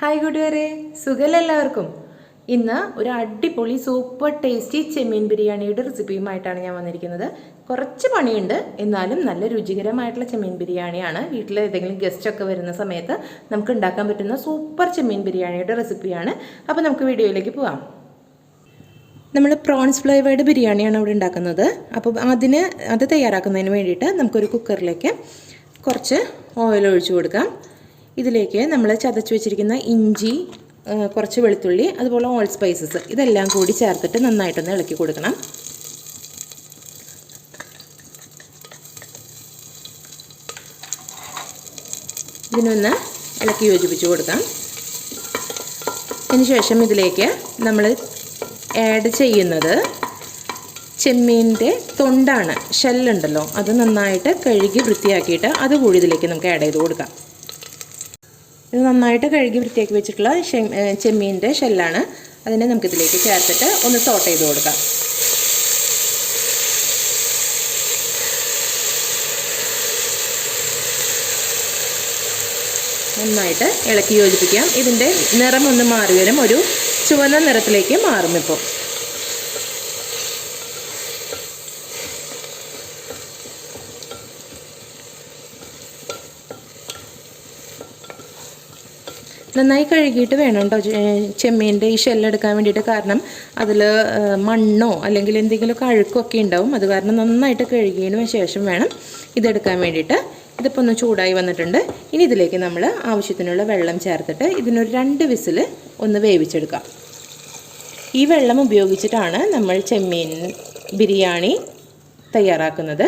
Hi കൂട്ടുകാരെ സുഖല്ല എല്ലാവർക്കും? ഇന്ന് ഒരു അടിപൊളി സൂപ്പർ ടേസ്റ്റി ചെമ്മീൻ ബിരിയാണിയുടെ റെസിപ്പിയുമായിട്ടാണ് ഞാൻ വന്നിരിക്കുന്നത്. കുറച്ച് പണിയുണ്ട് എന്നാലും നല്ല രുചികരമായിട്ടുള്ള ചെമ്മീൻ ബിരിയാണിയാണ്. വീട്ടിൽ ഏതെങ്കിലും ഗസ്റ്റൊക്കെ വരുന്ന സമയത്ത് നമുക്ക് ഉണ്ടാക്കാൻ പറ്റുന്ന സൂപ്പർ ചെമ്മീൻ ബിരിയാണിയുടെ റെസിപ്പിയാണ്. അപ്പോൾ നമുക്ക് വീഡിയോയിലേക്ക് പോവാം. നമ്മൾ പ്രോൺസ് ഫ്ലേവേർഡ് ബിരിയാണിയാണ് ഇവിടെ ഉണ്ടാക്കുന്നത്. അപ്പോൾ അതിന് അത് തയ്യാറാക്കുന്നതിന് വേണ്ടിയിട്ട് നമുക്കൊരു കുക്കറിലേക്ക് കുറച്ച് ഓയിൽ ഒഴിച്ചു കൊടുക്കാം. ഇതിലേക്ക് നമ്മൾ ചതച്ച് വെച്ചിരിക്കുന്ന ഇഞ്ചി കുറച്ച് വെളുത്തുള്ളി അതുപോലെ ഓൾ സ്പൈസസ് ഇതെല്ലാം കൂടി ചേർത്തിട്ട് നന്നായിട്ടൊന്ന് ഇളക്കി കൊടുക്കണം. ഇതിനൊന്ന് ഇളക്കി യോജിപ്പിച്ച് കൊടുക്കാം. അതിനുശേഷം ഇതിലേക്ക് നമ്മൾ ആഡ് ചെയ്യുന്നത് ചെമ്മീന്റെ തൊണ്ടാണ് ഷെല്ലുണ്ടല്ലോ അത് നന്നായിട്ട് കഴുകി വൃത്തിയാക്കിയിട്ട് അത് കൂടി ഇതിലേക്ക് നമുക്ക് ആഡ് ചെയ്ത് കൊടുക്കാം. ഇത് നന്നായിട്ട് കഴുകി വൃത്തിയാക്കി വെച്ചിട്ടുള്ള ചെമ്മീന്റെ ഷെല്ലാണ് അതിനെ നമുക്കിതിലേക്ക് ചേർത്തിട്ട് ഒന്ന് സോട്ട് ചെയ്ത് കൊടുക്കാം. നന്നായിട്ട് ഇളക്കി യോജിപ്പിക്കാം. ഇതിന്റെ നിറം ഒന്ന് മാറി വരും ഒരു ചുവന്ന നിറത്തിലേക്ക് മാറും ഇപ്പോൾ നന്നായി കഴുകിയിട്ട് വേണം കേട്ടോ ചെമ്മീന്റെ ഈ ഷെല്ലെടുക്കാൻ വേണ്ടിയിട്ട്. കാരണം അതിൽ മണ്ണോ അല്ലെങ്കിൽ എന്തെങ്കിലുമൊക്കെ അഴുക്കൊക്കെ ഉണ്ടാവും. അത് കാരണം നന്നായിട്ട് കഴുകിയതിന് ശേഷം വേണം ഇതെടുക്കാൻ വേണ്ടിയിട്ട്. ഇതിപ്പോൾ ഒന്ന് ചൂടായി വന്നിട്ടുണ്ട്. ഇനി ഇതിലേക്ക് നമ്മൾ ആവശ്യത്തിനുള്ള വെള്ളം ചേർത്തിട്ട് ഇതിനൊരു രണ്ട് വിസിൽ ഒന്ന് വേവിച്ചെടുക്കാം. ഈ വെള്ളം ഉപയോഗിച്ചിട്ടാണ് നമ്മൾ ചെമ്മീൻ ബിരിയാണി തയ്യാറാക്കുന്നത്.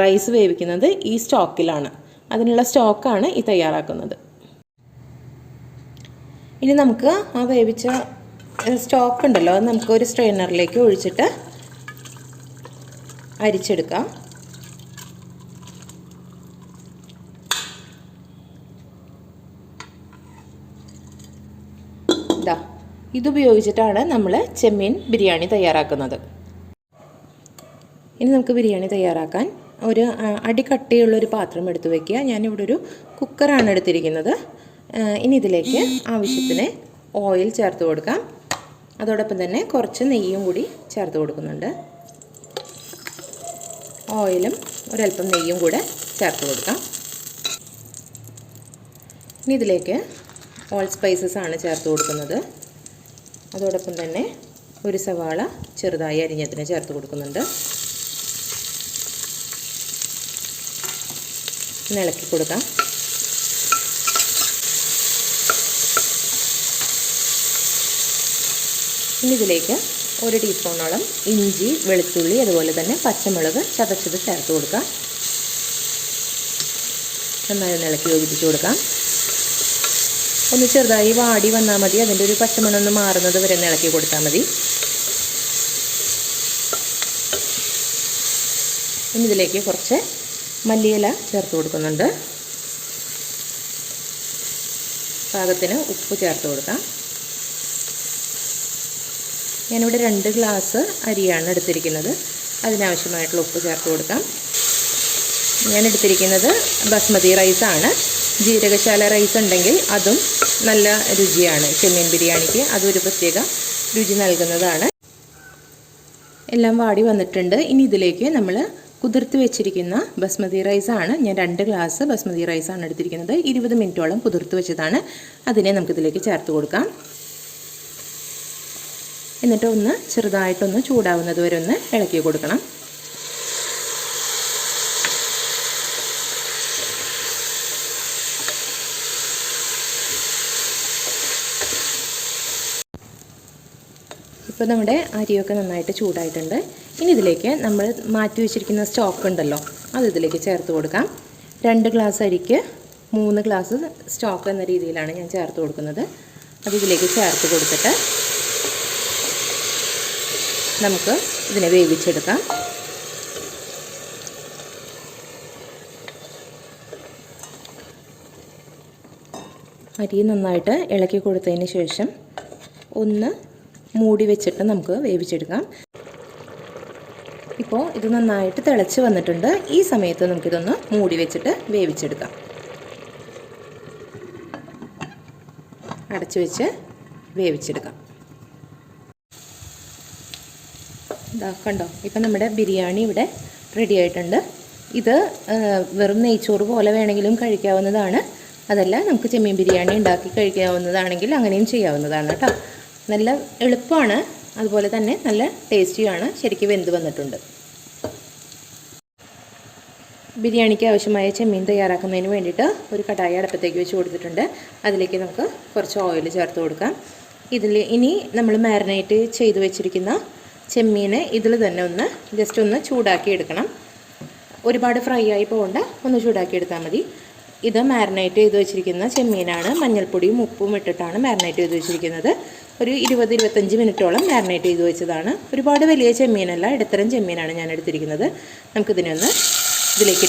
റൈസ് വേവിക്കുന്നത് ഈ സ്റ്റോക്കിലാണ്. അതിനുള്ള സ്റ്റോക്കാണ് ഈ തയ്യാറാക്കുന്നത്. ഇനി നമുക്ക് ആ വേവിച്ച സ്റ്റോക്ക് ഉണ്ടല്ലോ അത് നമുക്ക് ഒരു സ്ട്രെയിനറിലേക്ക് ഒഴിച്ചിട്ട് അരിച്ചെടുക്കാം. ഇതാ ഇതുപയോഗിച്ചിട്ടാണ് നമ്മൾ ചെമ്മീൻ ബിരിയാണി തയ്യാറാക്കുന്നത്. ഇനി നമുക്ക് ബിരിയാണി തയ്യാറാക്കാൻ ഒരു അടിക്കട്ടിയുള്ളൊരു പാത്രം എടുത്തു വയ്ക്കുക ഞാനിവിടെ ഒരു കുക്കറാണ് എടുത്തിരിക്കുന്നത്. ഇനി ഇതിലേക്ക് ആവശ്യത്തിന് ഓയിൽ ചേർത്ത് കൊടുക്കാം. അതോടൊപ്പം തന്നെ കുറച്ച് നെയ്യും കൂടി ചേർത്ത് കൊടുക്കുന്നുണ്ട്. ഓയിലും ഒരല്പം നെയ്യും കൂടെ ചേർത്ത് കൊടുക്കാം. ഇനി ഇതിലേക്ക് ഓൾ സ്പൈസസ് ആണ് ചേർത്ത് കൊടുക്കുന്നത്. അതോടൊപ്പം തന്നെ ഒരു സവാള ചെറുതായി അരിഞ്ഞതിന് ചേർത്ത് കൊടുക്കുന്നുണ്ട്. ഇളക്കി കൊടുക്കാം. ഇനി ഇതിലേക്ക് ഒരു ടീസ്പൂണോളം ഇഞ്ചി വെളുത്തുള്ളി അതുപോലെ തന്നെ പച്ചമുളക് ചതച്ചത് ചേർത്ത് കൊടുക്കാം. നന്നായി ഇളക്കി യോജിപ്പിച്ച് കൊടുക്കാം. ഒന്ന് ചെറുതായി വാടി വന്നാൽ മതി. അതിന്റെ ഒരു പച്ചമണം ഒന്ന് മാറുന്നത് വരെ ഒന്ന് ഇളക്കി കൊടുത്താൽ മതി. ഇനി ഇതിലേക്ക് കുറച്ച് മല്ലിയില ചേർത്ത് കൊടുക്കുന്നുണ്ട്. പാകത്തിന് ഉപ്പ് ചേർത്ത് കൊടുക്കാം. ഞാനിവിടെ രണ്ട് ഗ്ലാസ് അരിയാണ് എടുത്തിരിക്കുന്നത്. അതിനാവശ്യമായിട്ടുള്ള ഉപ്പ് ചേർത്ത് കൊടുക്കാം. ഞാൻ എടുത്തിരിക്കുന്നത് ബസ്മതി റൈസാണ്. ജീരകശാല റൈസ് ഉണ്ടെങ്കിൽ അതും നല്ല രുചിയാണ്. ചെമ്മീൻ ബിരിയാണിക്ക് അതൊരു പ്രത്യേക രുചി നൽകുന്നതാണ്. എല്ലാം വാടി വന്നിട്ടുണ്ട്. ഇനി ഇതിലേക്ക് നമ്മൾ കുതിർത്ത് വെച്ചിരിക്കുന്ന ബസ്മതി റൈസാണ്. ഞാൻ രണ്ട് ഗ്ലാസ് ബസ്മതി റൈസാണ് എടുത്തിരിക്കുന്നത്. ഇരുപത് മിനിറ്റോളം കുതിർത്ത് വെച്ചതാണ്. അതിനെ നമുക്കിതിലേക്ക് ചേർത്ത് കൊടുക്കാം. എന്നിട്ട് ഒന്ന് ചെറുതായിട്ടൊന്ന് ചൂടാവുന്നത് വരെ ഒന്ന് ഇളക്കി കൊടുക്കണം. ഇപ്പോൾ നമ്മുടെ അരിയൊക്കെ നന്നായിട്ട് ചൂടായിട്ടുണ്ട്. ഇനി ഇതിലേക്ക് നമ്മൾ മാറ്റി വെച്ചിരിക്കുന്ന സ്റ്റോക്ക് ഉണ്ടല്ലോ അത് ഇതിലേക്ക് ചേർത്ത് കൊടുക്കാം. രണ്ട് ഗ്ലാസ് അരിക്ക് മൂന്ന് ഗ്ലാസ് സ്റ്റോക്ക് എന്ന രീതിയിലാണ് ഞാൻ ചേർത്ത് കൊടുക്കുന്നത്. അത് ഇതിലേക്ക് ചേർത്ത് കൊടുത്തിട്ട് നമുക്ക് ഇതിനെ വേവിച്ചെടുക്കാം. അരി നന്നായിട്ട് ഇളക്കി കൊടുത്തതിന് ശേഷം ഒന്ന് മൂടി വെച്ചിട്ട് നമുക്ക് വേവിച്ചെടുക്കാം. ഇപ്പോൾ ഇത് നന്നായിട്ട് തിളച്ച് വന്നിട്ടുണ്ട്. ഈ സമയത്ത് നമുക്കിതൊന്ന് മൂടി വെച്ചിട്ട് വേവിച്ചെടുക്കാം. അടച്ചു വെച്ച് വേവിച്ചെടുക്കാം. ഇതാ കണ്ടോ? ഇപ്പം നമ്മുടെ ബിരിയാണി ഇവിടെ റെഡി ആയിട്ടുണ്ട്. ഇത് വെറും നെയ്ച്ചോറ് പോലെ വേണമെങ്കിലും കഴിക്കാവുന്നതാണ്. അതല്ല നമുക്ക് ചെമ്മീൻ ബിരിയാണി ഉണ്ടാക്കി കഴിക്കാവുന്നതാണെങ്കിൽ അങ്ങനെയും ചെയ്യാവുന്നതാണ് കേട്ടോ. നല്ല എളുപ്പമാണ്. അതുപോലെ തന്നെ നല്ല ടേസ്റ്റിയാണ് ശരിക്കും വെന്ത് വന്നിട്ടുണ്ട്. ബിരിയാണിക്ക് ആവശ്യമായ ചെമ്മീൻ തയ്യാറാക്കുന്നതിന് വേണ്ടിയിട്ട് ഒരു കടായി അടുപ്പത്തേക്ക് വെച്ച് കൊടുത്തിട്ടുണ്ട്. അതിലേക്ക് നമുക്ക് കുറച്ച് ഓയിൽ ചേർത്ത് കൊടുക്കാം. ഇതിൽ ഇനി നമ്മൾ മാരിനേറ്റ് ചെയ്ത് വെച്ചിരിക്കുന്ന ചെമ്മീനെ ഇതിൽ തന്നെ ഒന്ന് ജസ്റ്റ് ഒന്ന് ചൂടാക്കി എടുക്കണം. ഒരുപാട് ഫ്രൈ ആയി പോകണ്ട ഒന്ന് ചൂടാക്കി എടുത്താൽ മതി. ഇത് മാരിനേറ്റ് ചെയ്ത് വെച്ചിരിക്കുന്ന ചെമ്മീനാണ്. മഞ്ഞൾപ്പൊടിയും ഉപ്പും ഇട്ടിട്ടാണ് മാരിനേറ്റ് ചെയ്ത് വെച്ചിരിക്കുന്നത്. ഒരു ഇരുപത് ഇരുപത്തഞ്ച് മിനിറ്റോളം മാരിനേറ്റ് ചെയ്ത് വെച്ചതാണ്. ഒരുപാട് വലിയ ചെമ്മീനല്ല ഇടത്തരം ചെമ്മീനാണ് ഞാൻ എടുത്തിരിക്കുന്നത്. നമുക്കിതിനെ ഒന്ന് ഇതിലേക്ക്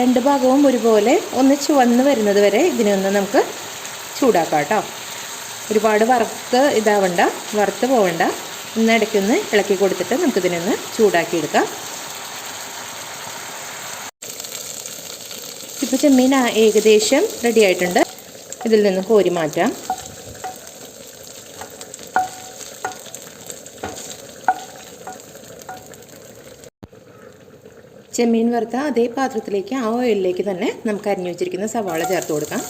രണ്ട് ഭാഗവും ഒരുപോലെ ഒന്ന് ചുവന്ന് വരുന്നത് വരെ ഇതിനെ ഒന്ന് നമുക്ക് ചൂടാക്കാം കേട്ടോ ഒരുപാട് വറുത്ത് ഇതാവണ്ട വറുത്ത് പോവണ്ട. ഒന്ന് ഇടയ്ക്കൊന്ന് ഇളക്കി കൊടുത്തിട്ട് നമുക്കിതിനൊന്ന് ചൂടാക്കിയെടുക്കാം. ഇപ്പോൾ ചെമ്മീൻ ഏകദേശം റെഡി ആയിട്ടുണ്ട്. ഇതിൽ നിന്ന് കോരി മാറ്റാം. ചെമ്മീൻ വറുത്ത അതേ പാത്രത്തിലേക്ക് ആ ഓയിലിലേക്ക് തന്നെ നമുക്ക് അരിഞ്ഞു വെച്ചിരിക്കുന്ന സവാള ചേർത്ത് കൊടുക്കാം.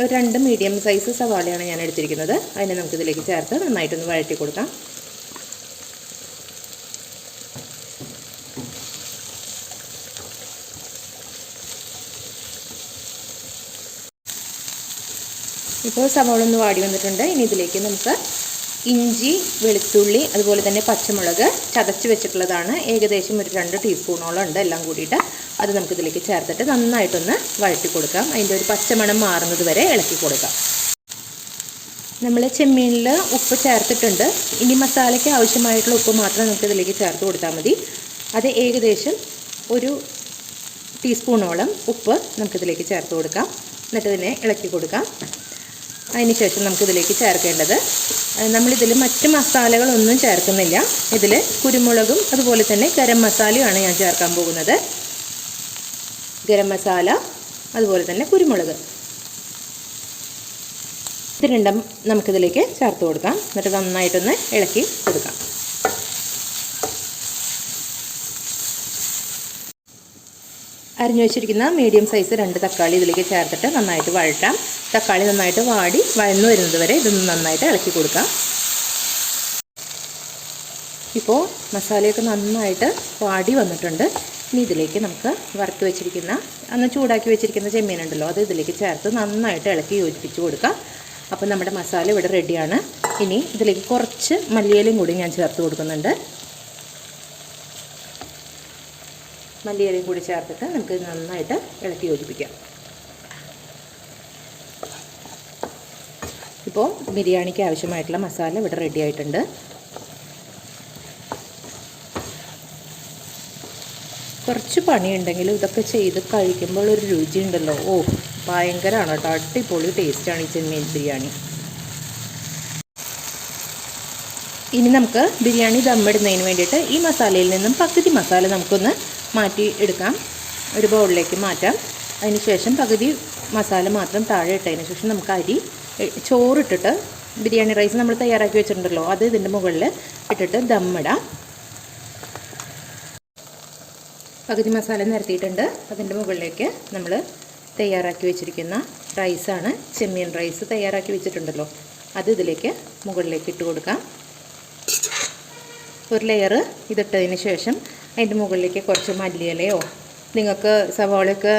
ഒരു രണ്ട് മീഡിയം സൈസ് സവാളയാണ് ഞാൻ എടുത്തിരിക്കുന്നത്. അതിനെ നമുക്ക് ഇതിലേക്ക് ചേർത്ത് നന്നായിട്ടൊന്ന് വഴറ്റി കൊടുക്കാം. ഇപ്പോൾ സവാള ഒന്ന് വാടി വന്നിട്ടുണ്ട്. ഇനി ഇതിലേക്ക് നമുക്ക് ഇഞ്ചി വെളുത്തുള്ളി അതുപോലെ തന്നെ പച്ചമുളക് ചതച്ച് വെച്ചിട്ടുള്ളതാണ്. ഏകദേശം ഒരു രണ്ട് ടീസ്പൂണോളം ഉണ്ട് എല്ലാം കൂടിയിട്ട്. അത് നമുക്ക് ഇതിലേക്ക് ചേർത്തിട്ട് നന്നായിട്ടൊന്ന് വഴറ്റി കൊടുക്കാം. അതിന്റെ ഒരു പച്ചമണം മാറുന്നത് വരെ ഇളക്കി കൊടുക്കാം. നമ്മൾ ചെമ്മീനിൽ ഉപ്പ് ചേർത്തിട്ടുണ്ട്. ഇനി മസാലയ്ക്ക് ആവശ്യമായിട്ടുള്ള ഉപ്പ് മാത്രം നമുക്ക് ഇതിലേക്ക് ചേർത്ത് കൊടുത്താൽ മതി. അത് ഏകദേശം ഒരു ടീസ്പൂണോളം ഉപ്പ് നമുക്കിതിലേക്ക് ചേർത്ത് കൊടുക്കാം. എന്നിട്ട് ഇതിനെ ഇളക്കി കൊടുക്കാം. അതിനുശേഷം നമുക്കിതിലേക്ക് ചേർക്കേണ്ടത്. നമ്മളിതിൽ മറ്റ് മസാലകളൊന്നും ചേർക്കുന്നില്ല. ഇതിൽ കുരുമുളകും അതുപോലെ തന്നെ ഗരം മസാലയുമാണ് ഞാൻ ചേർക്കാൻ പോകുന്നത്. ഗരം മസാല അതുപോലെ തന്നെ കുരുമുളക്. ഇത് രണ്ടും നമുക്കിതിലേക്ക് ചേർത്ത് കൊടുക്കാം. എന്നിട്ട് നന്നായിട്ടൊന്ന് ഇളക്കി കൊടുക്കാം. അരിഞ്ഞു വെച്ചിരിക്കുന്ന മീഡിയം സൈസ് രണ്ട് തക്കാളി ഇതിലേക്ക് ചേർത്തിട്ട് നന്നായിട്ട് വഴറ്റാം. തക്കാളി നന്നായിട്ട് വാടി വഴന്നു വരുന്നത് വരെ ഇതൊന്ന് നന്നായിട്ട് ഇളക്കി കൊടുക്കാം. ഇപ്പോൾ മസാലയൊക്കെ നന്നായിട്ട് വാടി വന്നിട്ടുണ്ട്. ഇനി ഇതിലേക്ക് നമുക്ക് വറുത്ത് വെച്ചിരിക്കുന്ന അന്ന് ചൂടാക്കി വെച്ചിരിക്കുന്ന ചെമ്മീനുണ്ടല്ലോ അത് ഇതിലേക്ക് ചേർത്ത് നന്നായിട്ട് ഇളക്കി യോജിപ്പിച്ച് കൊടുക്കാം. അപ്പോൾ നമ്മുടെ മസാല ഇവിടെ റെഡിയാണ് ഇനി ഇതിലേക്ക് കുറച്ച് മല്ലിയിലയും കൂടി ഞാൻ ചേർത്ത് കൊടുക്കുന്നുണ്ട്. മല്ലിയിലയും കൂടി ചേർത്തിട്ട് നമുക്ക് നന്നായിട്ട് ഇളക്കി യോജിപ്പിക്കാം. ഇപ്പോൾ ബിരിയാണിക്ക് ആവശ്യമായിട്ടുള്ള മസാല ഇവിടെ റെഡി ആയിട്ടുണ്ട്. കുറച്ച് പണിയുണ്ടെങ്കിലും ഇതൊക്കെ ചെയ്ത് കഴിക്കുമ്പോൾ ഒരു രുചി ഉണ്ടല്ലോ. ഓ ഭയങ്കരമാണ് കേട്ടോ. അടിപൊളി ടേസ്റ്റാണ് ഈ ചെമ്മീൻ ബിരിയാണി. ഇനി നമുക്ക് ബിരിയാണി ദമ്മിടുന്നതിന് വേണ്ടിയിട്ട് ഈ മസാലയിൽ നിന്നും പകുതി മസാല നമുക്കൊന്ന് മാറ്റി എടുക്കാം. ഒരു ബൗളിലേക്ക് മാറ്റാം. അതിനുശേഷം പകുതി മസാല മാത്രം താഴെ ഇട്ടതിന് ശേഷം നമുക്ക് അരി ചോറിട്ടിട്ട് ബിരിയാണി റൈസ് നമ്മൾ തയ്യാറാക്കി വെച്ചിട്ടുണ്ടല്ലോ അത് ഇതിന്റെ മുകളിൽ ഇട്ടിട്ട് ദമ്മിടാം. പകുതി മസാല നിരത്തിയിട്ടുണ്ട്. അതിന്റെ മുകളിലേക്ക് നമ്മൾ തയ്യാറാക്കി വെച്ചിരിക്കുന്ന റൈസാണ് ചെമ്മീൻ റൈസ് തയ്യാറാക്കി വെച്ചിട്ടുണ്ടല്ലോ. അത് ഇതിലേക്ക് മുകളിലേക്ക് ഇട്ട് കൊടുക്കാം. ഒരു ലെയർ ഇതിട്ടതിന് ശേഷം അതിന്റെ മുകളിലേക്ക് കുറച്ച് മല്ലിയിലയോ നിങ്ങൾക്ക് സവാളയൊക്കെ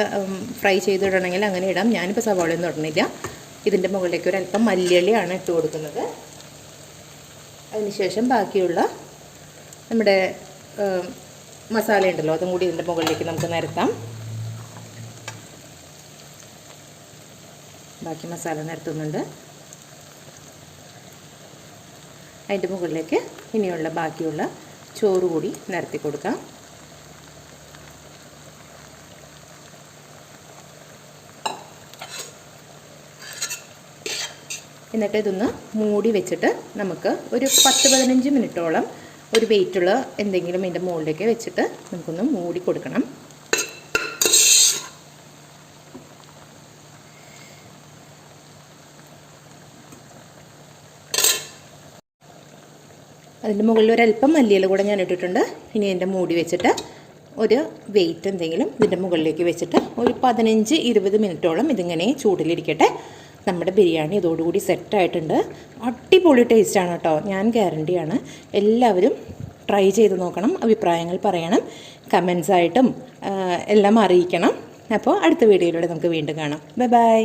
ഫ്രൈ ചെയ്തിടണമെങ്കിൽ അങ്ങനെ ഇടാം. ഞാനിപ്പോൾ സവാളയൊന്നും ഇടണില്ല. ഇതിന്റെ മുകളിലേക്ക് ഒരല്പം മല്ലിയിലയാണ് ഇട്ട് കൊടുക്കുന്നത്. അതിനുശേഷം ബാക്കിയുള്ള നമ്മുടെ മസാല ഉണ്ടല്ലോ അതും കൂടി ഇതിന്റെ മുകളിലേക്ക് നമുക്ക് നിരത്താം. ബാക്കി മസാല നിരത്തുന്നുണ്ട്. അതിന്റെ മുകളിലേക്ക് ഇനിയുള്ള ബാക്കിയുള്ള ചോറ് കൂടി നിരത്തി കൊടുക്കാം. എന്നിട്ട് ഇതൊന്ന് മൂടി വെച്ചിട്ട് നമുക്ക് ഒരു പത്ത് പതിനഞ്ച് മിനിറ്റോളം ഒരു വെയിറ്റുള്ള എന്തെങ്കിലും ഇതിന്റെ മുകളിലേക്ക് വെച്ചിട്ട് നമുക്കൊന്ന് മൂടി കൊടുക്കണം. അതിന്റെ മുകളിൽ ഒരല്പം മല്ലിയില കൂടെ ഞാൻ ഇട്ടിട്ടുണ്ട്. ഇനി എന്റെ മൂടി വെച്ചിട്ട് ഒരു വെയിറ്റ് എന്തെങ്കിലും ഇതിന്റെ മുകളിലേക്ക് വെച്ചിട്ട് ഒരു പതിനഞ്ച് ഇരുപത് മിനിറ്റോളം ഇതിങ്ങനെ ചൂടിലിരിക്കട്ടെ. നമ്മുടെ ബിരിയാണി ഇതോടുകൂടി സെറ്റായിട്ടുണ്ട് അടിപൊളി ടേസ്റ്റാണ് കേട്ടോ. ഞാൻ ഗ്യാരണ്ടിയാണ് എല്ലാവരും ട്രൈ ചെയ്ത് നോക്കണം അഭിപ്രായങ്ങൾ പറയണം കമൻസായിട്ടും എല്ലാം അറിയിക്കണം. അപ്പോൾ അടുത്ത വീഡിയോയിലൂടെ നമുക്ക് വീണ്ടും കാണാം. Bye bye